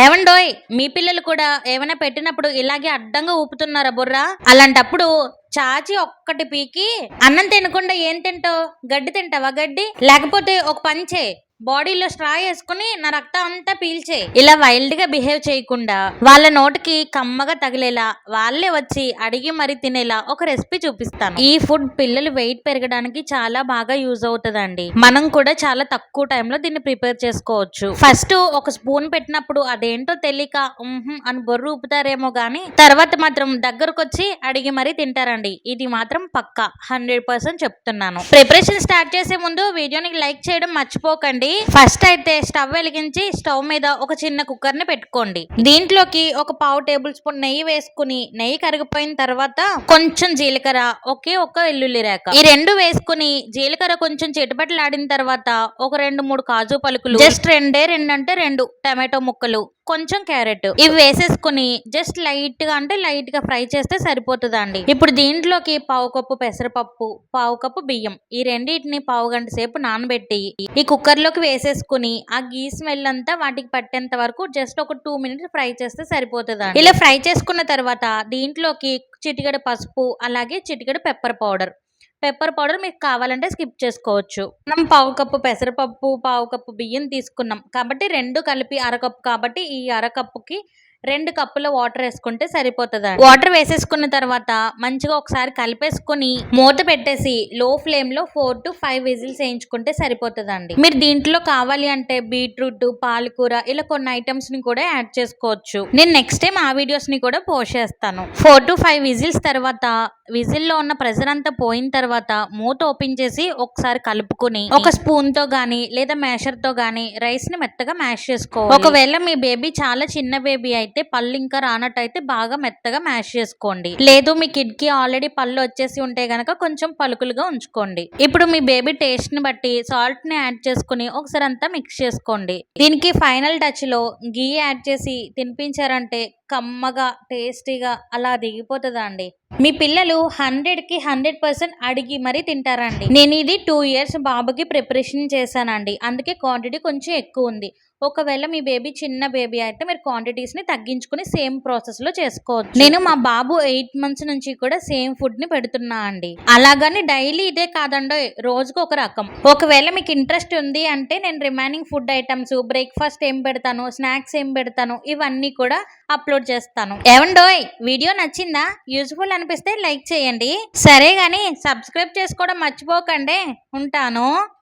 ఏవండోయ్ మీ పిల్లలు కూడా ఏమైనా పెట్టినప్పుడు ఇలాగే అడ్డంగా ఊపుతున్నారా బుర్రా? అలాంటప్పుడు చాచి ఒక్కటి పీకి అన్నం తినకుండా ఏం తింటావు? గడ్డి తింటావా గడ్డి? లేకపోతే ఒక పంచే బాడీలో స్ట్రా వేసుకుని నా రక్తం అంతా పీల్చే. ఇలా వైల్డ్గా బిహేవ్ చేయకుండా వాళ్ళ నోటికి కమ్మగా తగిలేలా వాళ్ళే వచ్చి అడిగి మరి తినేలా ఒక రెసిపీ చూపిస్తాను. ఈ ఫుడ్ పిల్లలు వెయిట్ పెరగడానికి చాలా బాగా యూజ్ అవుతుందండి. మనం కూడా చాలా తక్కువ టైంలో దీన్ని ప్రిపేర్ చేసుకోవచ్చు. ఫస్ట్ ఒక స్పూన్ పెట్టినప్పుడు అదేంటో తెలియక అని బొర్రు ఊపుతారేమో గానీ తర్వాత మాత్రం దగ్గరకు వచ్చి అడిగి మరీ తింటారండి. ఇది మాత్రం పక్కా. హండ్రెడ్ పర్సెంట్ చెప్తున్నాను. ప్రిపరేషన్ స్టార్ట్ చేసే ముందు వీడియోని లైక్ చేయడం మర్చిపోకండి. ఫస్ట్ అయితే స్టవ్ వెలిగించి స్టవ్ మీద ఒక చిన్న కుక్కర్ని పెట్టుకోండి. దీంట్లోకి ఒక పావు టేబుల్ స్పూన్ నెయ్యి వేసుకుని నెయ్యి కరిగిపోయిన తర్వాత కొంచెం జీలకర్ర ఒకే ఒక్క వెల్లుల్లి రేక. ఈ రెండు వేసుకుని జీలకర్ర కొంచెం చిటపటలాడిన తర్వాత ఒక రెండు మూడు కాజు పలుకులు. జస్ట్ రెండే రెండు అంటే రెండు టమాటో ముక్కలు కొంచెం క్యారెట్. ఇవి వేసేసుకుని జస్ట్ లైట్గా అంటే లైట్గా ఫ్రై చేస్తే సరిపోతుందండి. ఇప్పుడు దీంట్లోకి పావు కప్పు పెసరపప్పు పావు కప్పు బియ్యం. ఈ రెండింటిని పావు గంట సేపు నానబెట్టి ఈ కుక్కర్లోకి వేసేసుకుని ఆ గీ స్మెల్ అంతా వాటికి పట్టేంత వరకు జస్ట్ ఒక టూ మినిట్స్ ఫ్రై చేస్తే సరిపోతుంది ఇలా ఫ్రై చేసుకున్న తర్వాత దీంట్లోకి చిటికెడు పసుపు అలాగే చిటికెడు పెప్పర్ పౌడర్ పెప్పర్ పౌడర్ మీకు కావాలంటే స్కిప్ చేసుకోవచ్చు. మనం పావు కప్పు పెసరపప్పు పావు కప్పు బియ్యం తీసుకున్నాం. కాబట్టి రెండు కలిపి అరకప్పు కాబట్టి ఈ అరకప్పుకి రెండు కప్పుల వాటర్ వేసుకుంటే సరిపోతుంది వాటర్ వేసేసుకున్న తర్వాత మంచిగా ఒకసారి కలిపేసుకుని మూత పెట్టేసి లో ఫ్లేమ్లో ఫోర్ టు ఫైవ్ విజిల్స్ వేయించుకుంటే సరిపోతుందండి. మీరు దీంట్లో కావాలి అంటే బీట్రూట్ పాలకూర ఇలా కొన్ని ఐటమ్స్ని కూడా యాడ్ చేసుకోవచ్చు. నేను నెక్స్ట్ టైం ఆ వీడియోస్ని కూడా పోస్ట్ చేస్తాను. ఫోర్ టు ఫైవ్ విజిల్స్ తర్వాత విజిల్లో ఉన్న ప్రెజర్ అంతా పోయిన తర్వాత మూత ఓపెన్ చేసి ఒకసారి కలుపుకొని ఒక స్పూన్తో గానీ లేదా మేషర్తో గానీ రైస్ని మెత్తగా మ్యాష్ చేసుకోవాలి. ఒకవేళ మీ బేబీ చాలా చిన్న బేబీ అయితే పళ్ళు ఇంకా రానట్టయితే బాగా మెత్తగా మ్యాష్ చేసుకోండి. లేదు మీ కిడ్కి ఆల్రెడీ పళ్ళు వచ్చేసి ఉంటే గనక కొంచెం పలుకులుగా ఉంచుకోండి. ఇప్పుడు మీ బేబీ టేస్ట్ని బట్టి సాల్ట్ని యాడ్ చేసుకుని ఒకసారి అంతా మిక్స్ చేసుకోండి. దీనికి ఫైనల్ టచ్లో గీ యాడ్ చేసి తినిపించారంటే కమ్మగా టేస్టీగా అలా దిగిపోతుందండి. మీ పిల్లలు హండ్రెడ్కి హండ్రెడ్ పర్సెంట్ అడిగి మరీ తింటారండి. నేను ఇది టూ ఇయర్స్ బాబుకి ప్రిపరేషన్ చేశానండి. అందుకే క్వాంటిటీ కొంచెం ఎక్కువ ఉంది. ఒకవేళ మీ బేబీ చిన్న బేబీ అయితే మీరు క్వాంటిటీస్ని తగ్గించుకుని సేమ్ ప్రాసెస్లో చేసుకోవచ్చు. నేను మా బాబు ఎయిట్ మంత్స్ నుంచి కూడా సేమ్ ఫుడ్ని పెడుతున్నా అండి. అలాగని డైలీ ఇదే కాదండో రోజుకు ఒక రకం. ఒకవేళ మీకు ఇంట్రెస్ట్ ఉంది అంటే నేను రిమైనింగ్ ఫుడ్ ఐటమ్స్ బ్రేక్ఫాస్ట్ ఏం పెడతాను స్నాక్స్ ఏం పెడతాను ఇవన్నీ కూడా అప్లోడ్ అప్లోడ్ చేస్తాను. ఏమండోయ్ వీడియో నచ్చిందా? యూజ్ఫుల్ అనిపిస్తే లైక్ చేయండి. సరే గాని సబ్స్క్రైబ్ చేసుకోవడం మర్చిపోకండి. ఉంటాను.